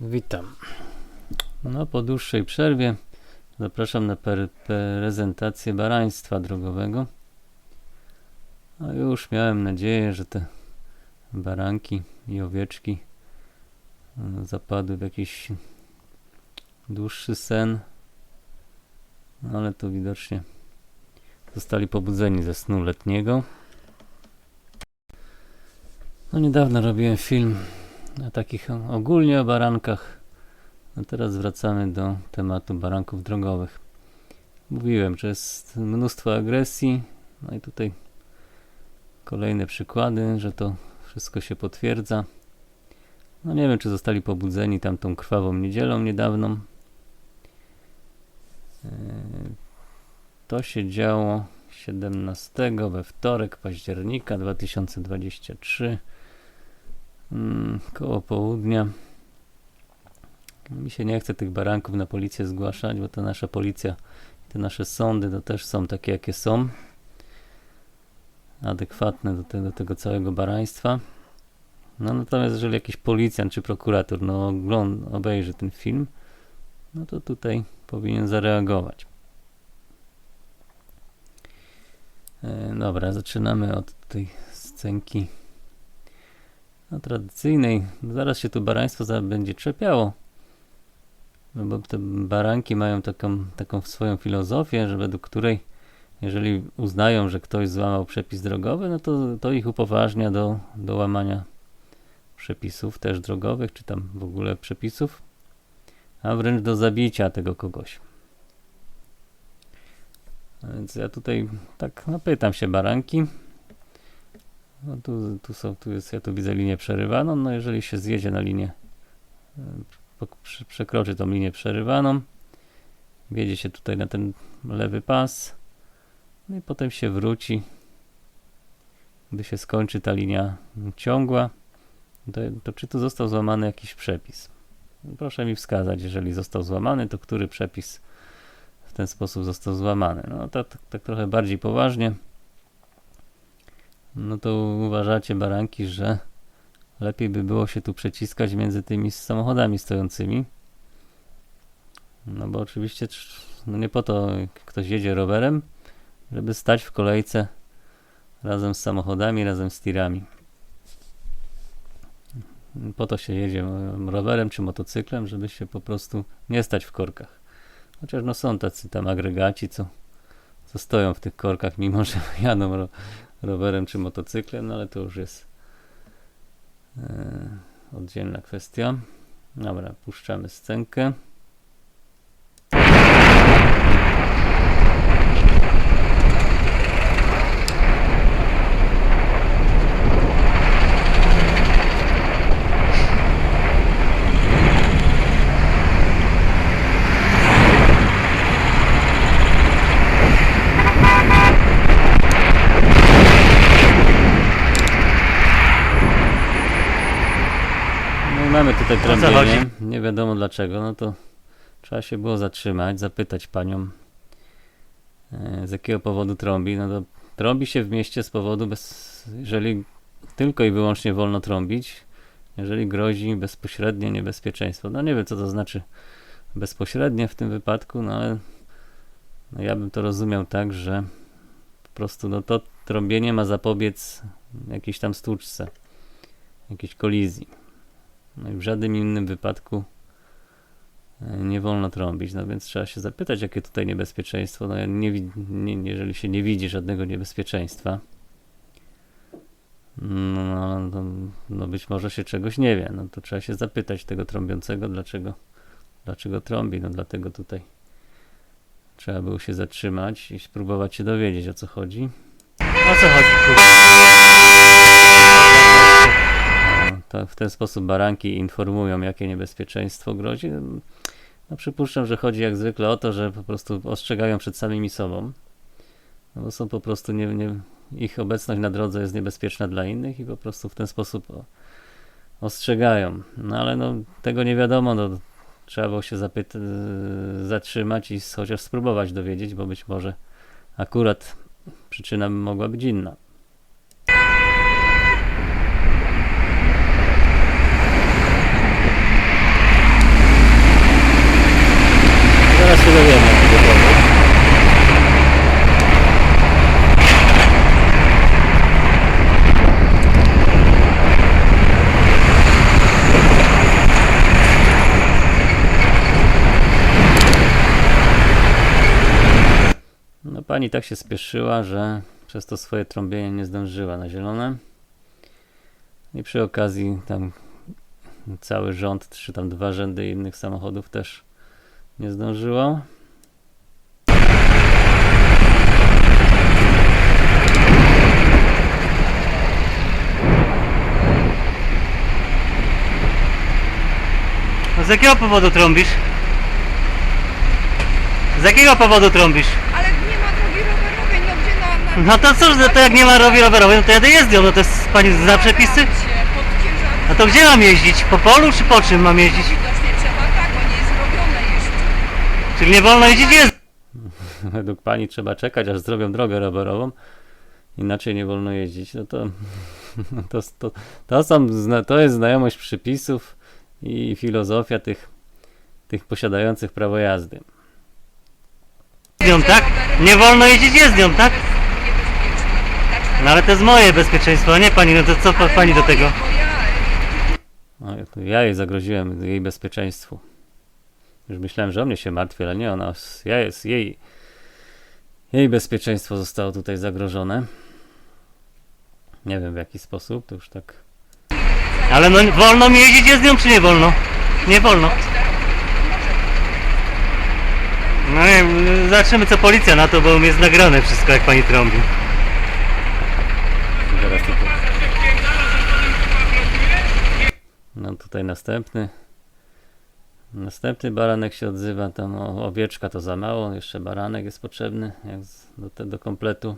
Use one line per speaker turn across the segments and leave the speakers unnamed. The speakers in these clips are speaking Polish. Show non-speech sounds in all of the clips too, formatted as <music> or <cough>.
Witam. No, po dłuższej przerwie zapraszam na prezentację baraństwa drogowego. A już miałem nadzieję, że te baranki i owieczki no, zapadły w jakiś dłuższy sen, No, ale to widocznie zostali pobudzeni ze snu letniego. No niedawno robiłem film takich ogólnie o barankach. A teraz wracamy do tematu baranków drogowych. Mówiłem, że jest mnóstwo agresji. No i tutaj kolejne przykłady, że to wszystko się potwierdza. No nie wiem, czy zostali pobudzeni tamtą krwawą niedzielą niedawną. Yy, To się działo 17 we wtorek października 2023 mm, koło południa. Mi się nie chce tych baranków na policję zgłaszać, bo to nasza policja, te nasze sądy to też są takie, jakie są. Adekwatne do tego, do tego całego baraństwa. No natomiast jeżeli jakiś policjant czy prokurator no, ogląd, obejrzy ten film, no to tutaj powinien zareagować. E, dobra, zaczynamy od tej scenki no, tradycyjnej. Zaraz się tu baraństwo będzie czepiało. No bo te baranki mają taką, taką swoją filozofię, że według której jeżeli uznają, że ktoś złamał przepis drogowy, no to, to ich upoważnia do, do łamania przepisów też drogowych, czy tam w ogóle przepisów, a wręcz do zabicia tego kogoś. A Więc ja tutaj tak no, pytam się baranki. No tu, tu są, tu jest, ja tu widzę linię przerywaną. No jeżeli się zjedzie na linię, e, przekroczy tą linię przerywaną, wjedzie się tutaj na ten lewy pas, no i potem się wróci, gdy się skończy ta linia ciągła, to, to czy tu został złamany jakiś przepis? Proszę mi wskazać, jeżeli został złamany, to który przepis w ten sposób został złamany. No tak, tak trochę bardziej poważnie. No to uważacie, baranki, że lepiej by było się tu przeciskać między tymi samochodami stojącymi. No bo oczywiście no nie po to ktoś jedzie rowerem, żeby stać w kolejce razem z samochodami, razem z tirami. Po to się jedzie rowerem czy motocyklem, żeby się po prostu nie stać w korkach. Chociaż no są tacy tam agregaci, co, co stoją w tych korkach, mimo że <laughs> jadą rowerem czy motocyklem, no ale to już jest e, oddzielna kwestia. Dobra, puszczamy scenkę. No i mamy tutaj trąbienie. Nie wiadomo dlaczego, no to trzeba się było zatrzymać, zapytać panią e, z jakiego powodu trąbi. No to trąbi się w mieście z powodu, bez, jeżeli tylko i wyłącznie wolno trąbić, jeżeli grozi bezpośrednie niebezpieczeństwo. No nie wiem co to znaczy bezpośrednie w tym wypadku, no ale no ja bym to rozumiał tak, że po prostu no to trąbienie ma zapobiec jakiejś tam stłuczce, jakiejś kolizji. No w żadnym innym wypadku e, nie wolno trąbić, no więc trzeba się zapytać, jakie tutaj niebezpieczeństwo. No nie, nie, jeżeli się nie widzi żadnego niebezpieczeństwa, no, no, no być może się czegoś nie wie, no to trzeba się zapytać tego trąbiącego, dlaczego, dlaczego trąbi, no dlatego tutaj trzeba było się zatrzymać i spróbować się dowiedzieć o co chodzi.
O co chodzi, kurwa?
To w ten sposób baranki informują, jakie niebezpieczeństwo grozi. No, przypuszczam, że chodzi jak zwykle o to, że po prostu ostrzegają przed samymi sobą. No, bo są po prostu nie, nie, ich obecność na drodze jest niebezpieczna dla innych i po prostu w ten sposób o, ostrzegają. No ale no, tego nie wiadomo. No, trzeba było się zapyt- zatrzymać i chociaż spróbować dowiedzieć, bo być może akurat przyczyna mogła być inna. Pani tak się spieszyła, że przez to swoje trąbienie nie zdążyła na zielone. I przy okazji tam cały rząd, czy tam dwa rzędy innych samochodów też nie zdążyło.
Z jakiego powodu trąbisz? Z jakiego powodu trąbisz?
Ale nie ma drogi rowerowej, no gdzie na... na
No to cóż, no to jak nie ma drogi rowerowej, no to jadę jezdnią, no to jest pani zna przepisy? No to gdzie mam jeździć? Po polu czy po czym mam jeździć?
Widocznie trzeba tak, bo nie jest robione jeszcze.
Czyli nie wolno jeździć jest. <laughs>
Według pani trzeba czekać, aż zrobią drogę rowerową. Inaczej nie wolno jeździć. No to, <laughs> to, to, to, są, to jest znajomość przepisów i filozofia tych, tych posiadających prawo jazdy.
Jezdnią, tak? Nie wolno jeździć jezdnią, tak? No ale to jest moje bezpieczeństwo, a nie pani, no to co pa- pani do tego?
No, ja- to ja jej zagroziłem, jej bezpieczeństwu. Już myślałem, że o mnie się martwi, ale nie ona. Ja jest jej. Jej bezpieczeństwo zostało tutaj zagrożone. Nie wiem w jaki sposób, to już tak.
Ale no wolno mi jeździć jezdnią, czy nie wolno? Nie wolno. No nie wiem, zobaczymy co policja na to, bo jest nagrane wszystko jak pani trąbi.
Zaraz tutaj. No tutaj następny. Następny baranek się odzywa. Tam owieczka to za mało. Jeszcze baranek jest potrzebny jak do, te, do kompletu.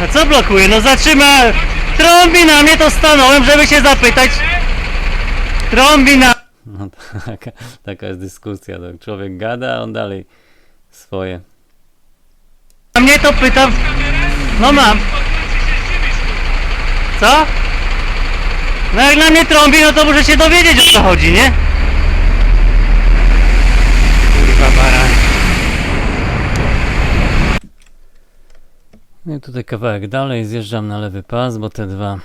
A co blokuje? No zatrzyma! Trąbi na mnie, to stanąłem, żeby się zapytać. Trąbi na...
No taka, <laughs> taka jest dyskusja. No, człowiek gada, a on dalej swoje.
A mnie to pytam. No mam. Co? No jak na mnie trąbi, no to muszę się dowiedzieć o co chodzi, nie? Kurwa baran.
No i tutaj kawałek dalej zjeżdżam na lewy pas, bo te dwa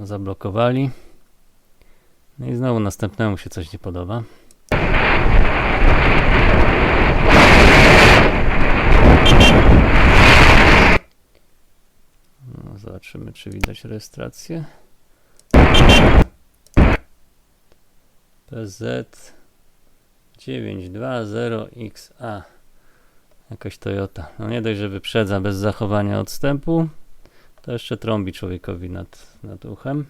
zablokowali. No i znowu następnemu się coś nie podoba. No, zobaczymy, czy widać rejestrację. PZ 920XA Jakaś Toyota. No nie dość, że wyprzedza bez zachowania odstępu, to jeszcze trąbi człowiekowi nad, nad uchem.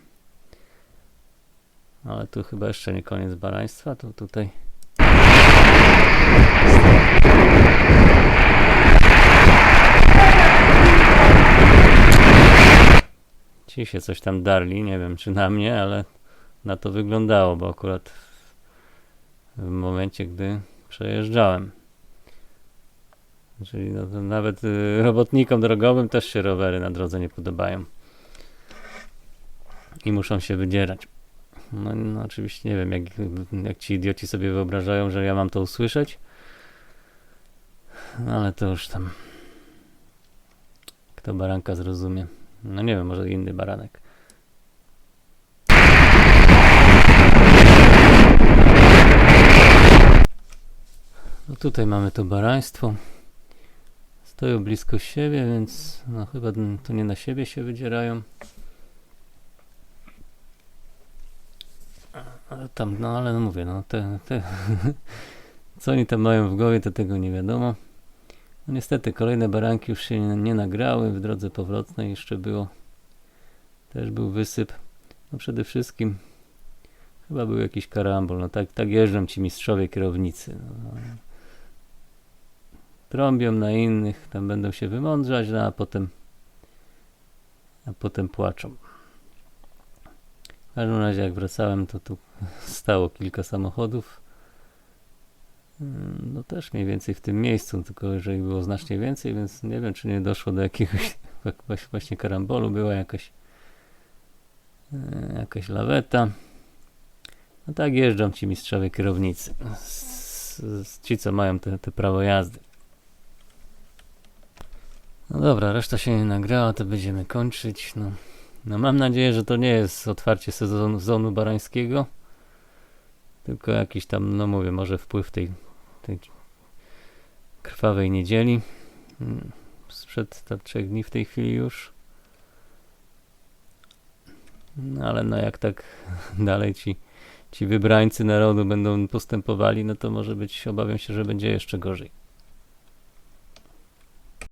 Ale tu chyba jeszcze nie koniec baraństwa, to tutaj. Ci się coś tam darli, nie wiem czy na mnie, ale na to wyglądało, bo akurat w, momencie, gdy przejeżdżałem. Czyli no, nawet y, robotnikom drogowym też się rowery na drodze nie podobają. I muszą się wydzierać. No, no oczywiście nie wiem, jak, jak ci idioci sobie wyobrażają, że ja mam to usłyszeć. No ale to już tam. Kto baranka zrozumie. No nie wiem, może inny baranek. Tutaj mamy to baraństwo. Stoją blisko siebie, więc no chyba to nie na siebie się wydzierają. Ale tam, no ale no mówię, no te, te <laughs> co oni tam mają w głowie, to tego nie wiadomo. No niestety kolejne baranki już się nie, nie nagrały, w drodze powrotnej jeszcze było, też był wysyp. No przede wszystkim chyba był jakiś karambol, no tak, tak jeżdżą ci mistrzowie kierownicy. No. Trąbią na innych, tam będą się wymądrzać, no a potem a potem płaczą. W każdym razie jak wracałem, to tu <laughs> stało kilka samochodów. Mm, No też mniej więcej w tym miejscu, tylko że ich było znacznie więcej, więc nie wiem, czy nie doszło do jakiegoś <laughs> właśnie- karambolu, była jakaś e, jakaś laweta. No tak jeżdżą ci mistrzowie kierownicy. Ci, co mają te, te prawo jazdy. No dobra, reszta się nie nagrała, to będziemy kończyć. No, no mam nadzieję, że to nie jest otwarcie sezonu zonu barańskiego, tylko jakiś tam, no mówię, może wpływ tej, tej krwawej niedzieli. Mm, Sprzed tak trzech dni w tej chwili już. No ale no jak tak <laughs> dalej ci, ci wybrańcy narodu będą postępowali, no to może być, obawiam się, że będzie jeszcze gorzej.